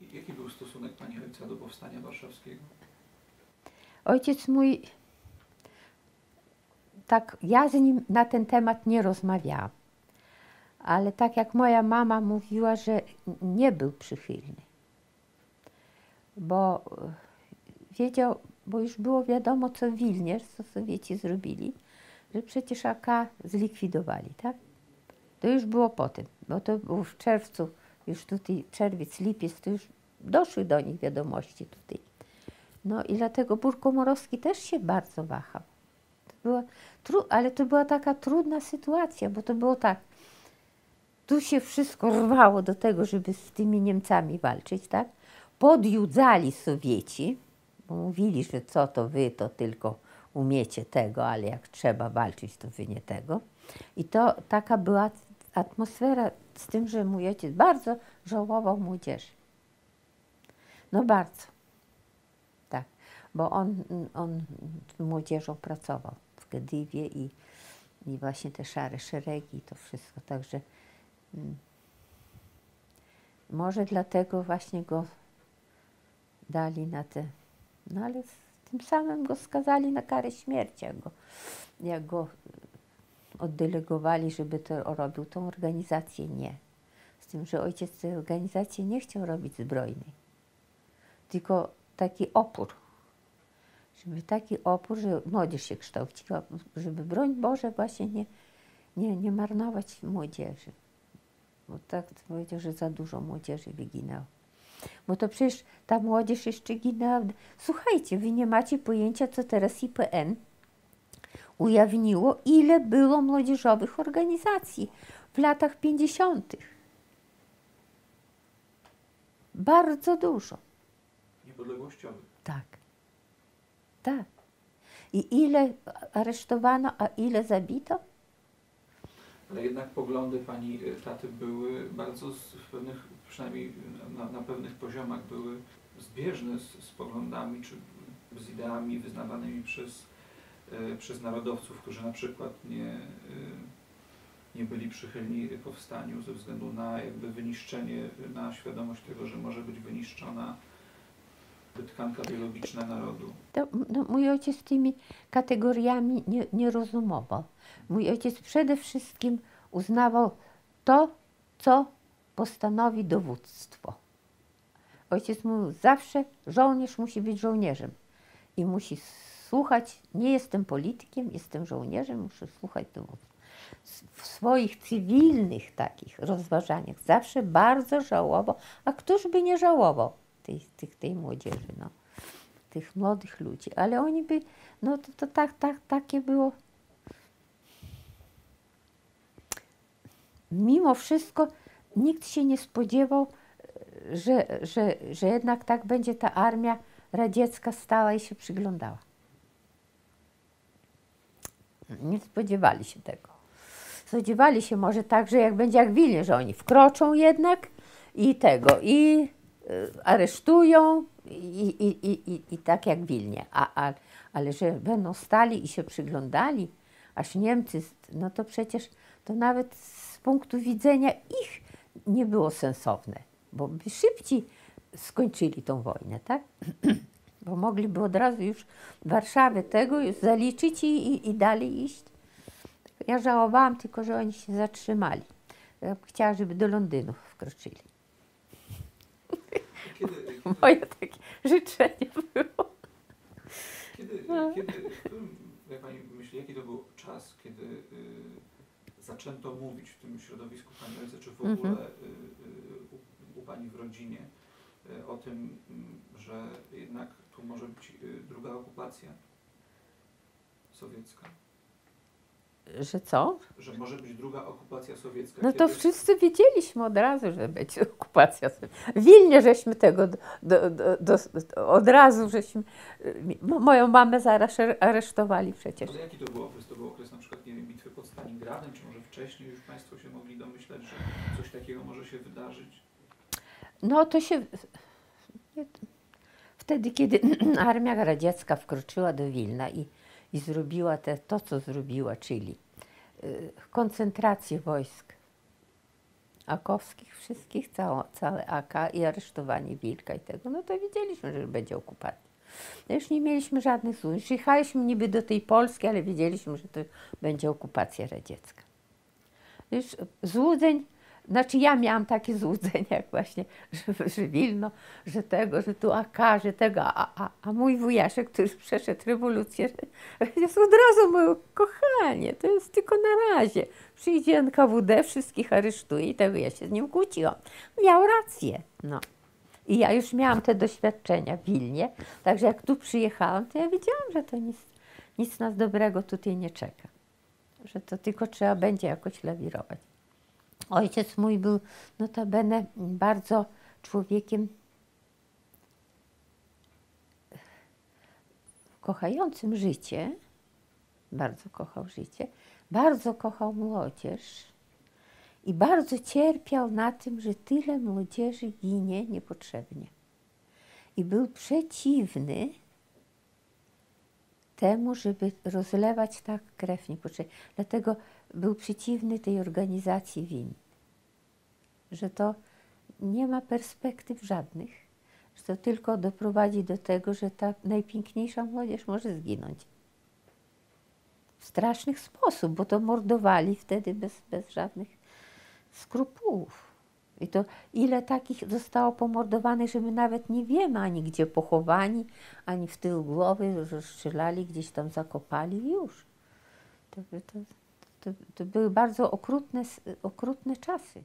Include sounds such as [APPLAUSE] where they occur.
Jaki był stosunek Pani ojca do powstania warszawskiego? Ojciec mój, tak, ja z nim na ten temat nie rozmawiałam, ale tak jak moja mama mówiła, że nie był przychylny, bo e, wiedział, bo już było wiadomo, co Wilnie, co Sowieci zrobili, że przecież AK zlikwidowali, tak? To już było potem, bo to było w czerwcu, już tutaj czerwiec, lipiec, to już doszły do nich wiadomości tutaj. No i dlatego Burkomorowski też się bardzo wahał. To była, ale to była taka trudna sytuacja, bo to było tak, tu się wszystko rwało do tego, żeby z tymi Niemcami walczyć, tak? Podjudzali Sowieci, bo mówili, że co to wy, to tylko umiecie tego, ale jak trzeba walczyć, to wy nie tego. I to taka była atmosfera z tym, że mój ojciec bardzo żałował młodzieży. No bardzo. Tak, bo on, on młodzieżą pracował w Gedywie i, i właśnie te szare szeregi to wszystko. Także mm, może dlatego właśnie go dali na te, no ale tym samym go skazali na karę śmierci, jak go, jak go oddelegowali, żeby to robił tą organizację. Nie. Z tym, że ojciec tej organizacji nie chciał robić zbrojnej, tylko taki opór. Żeby taki opór, że młodzież się kształciła, żeby broń Boże właśnie nie, nie, nie marnować młodzieży. Bo tak powiedział, że za dużo młodzieży wyginęło. Bo to przecież ta młodzież jeszcze ginęła. Słuchajcie, wy nie macie pojęcia, co teraz IPN ujawniło, ile było młodzieżowych organizacji w latach 50. Bardzo dużo. Niepodległościowych. Tak. Tak. I ile aresztowano, a ile zabito? Ale jednak poglądy pani y, taty były bardzo z, pewnych, przynajmniej na, na pewnych poziomach były zbieżne z, z poglądami czy z ideami wyznawanymi przez, przez narodowców, którzy na przykład nie, y, nie byli przychylni powstaniu ze względu na jakby wyniszczenie, na świadomość tego, że może być wyniszczona tkanka biologiczna narodu. To, no, mój ojciec tymi kategoriami nie, nie rozumował. Mój ojciec przede wszystkim uznawał to, co postanowi dowództwo. Ojciec mówił zawsze, żołnierz musi być żołnierzem i musi słuchać, nie jestem politykiem, jestem żołnierzem, muszę słuchać dowództwa. W swoich cywilnych takich rozważaniach. Zawsze bardzo żałował, a któż by nie żałował tej, tych, tej młodzieży, no, tych młodych ludzi, ale oni by, no to, to tak, tak, takie było. Mimo wszystko nikt się nie spodziewał, że, że, że jednak tak będzie. Ta armia radziecka stała i się przyglądała. Nie spodziewali się tego. Spodziewali się może tak, że jak będzie jak Wilnie, że oni wkroczą jednak i tego, i y, aresztują i, i, i, i, tak jak Wilnie. A, a, ale że będą stali i się przyglądali, aż Niemcy, no to przecież to nawet z punktu widzenia ich nie było sensowne, bo by szybciej skończyli tą wojnę, tak? [CLEARS THROAT] bo mogliby od razu już Warszawę tego już zaliczyć i, i, i dalej iść. Ja żałowałam tylko, że oni się zatrzymali. Ja chciała, żeby do Londynu wkroczyli. [LAUGHS] Kiedy, kiedy, [LAUGHS] Moje takie życzenie było. Kiedy, kiedy, jak Pani myśli, jaki to był czas, kiedy y, zaczęto mówić w tym środowisku Pani ojca, czy w ogóle mhm. y, y, u, u Pani w rodzinie o tym, mm, że jednak tu może być druga okupacja sowiecka? Że co? Że może być druga okupacja sowiecka. No to wszyscy wiedzieliśmy od razu, że będzie [LAUGHS] okupacja sowiecka. Wilnie żeśmy tego do, do, do, od razu żeśmy... Moją mamę aresztowali przecież. Ale jaki to był okres? To był okres na przykład, nie wiem, bitwy pod Stalingradem, czy może wcześniej już Państwo się mogli domyślać, że coś takiego może się wydarzyć? No to się... Wtedy, kiedy [CLEARS THROAT] armia radziecka wkroczyła do Wilna i i zrobiła te, to, co zrobiła, czyli y, koncentrację wojsk akowskich wszystkich, całe, całe AK i aresztowanie Wilka i tego, no to wiedzieliśmy, że będzie okupacja. No już nie mieliśmy żadnych złudzeń. Jechaliśmy niby do tej Polski, ale wiedzieliśmy, że to będzie okupacja radziecka. Już złudzeń, znaczy ja miałam takie złudzenia, [LAUGHS] właśnie, że, że Wilno, że tego, że tu AK, że tego, a, a, a mój wujaszek, który przeszedł rewolucję, jest od razu mówił, kochanie, to jest tylko na razie. Przyjdzie NKWD, wszystkich aresztuje i tego ja się z nim kłóciłam. Miał rację, no. I ja już miałam te doświadczenia w Wilnie, także jak tu przyjechałam, to ja wiedziałam, że to nic, nic nas dobrego tutaj nie czeka. Że to tylko trzeba będzie jakoś lawirować. Ojciec mój był notabene bardzo człowiekiem kochającym życie, bardzo kochał życie, bardzo kochał młodzież i bardzo cierpiał na tym, że tyle młodzieży ginie niepotrzebnie. I był przeciwny temu, żeby rozlewać tak krew niepotrzebnie. Dlatego był przeciwny tej organizacji win. Że to nie ma perspektyw żadnych, że to tylko doprowadzi do tego, że ta najpiękniejsza młodzież może zginąć. W straszny sposób, bo to mordowali wtedy bez, bez żadnych skrupułów. I to ile takich zostało pomordowanych, że my nawet nie wiemy ani gdzie pochowani, ani w tył głowy rozstrzelali, gdzieś tam zakopali już. To, to, to, to były bardzo okrutne, okrutne czasy.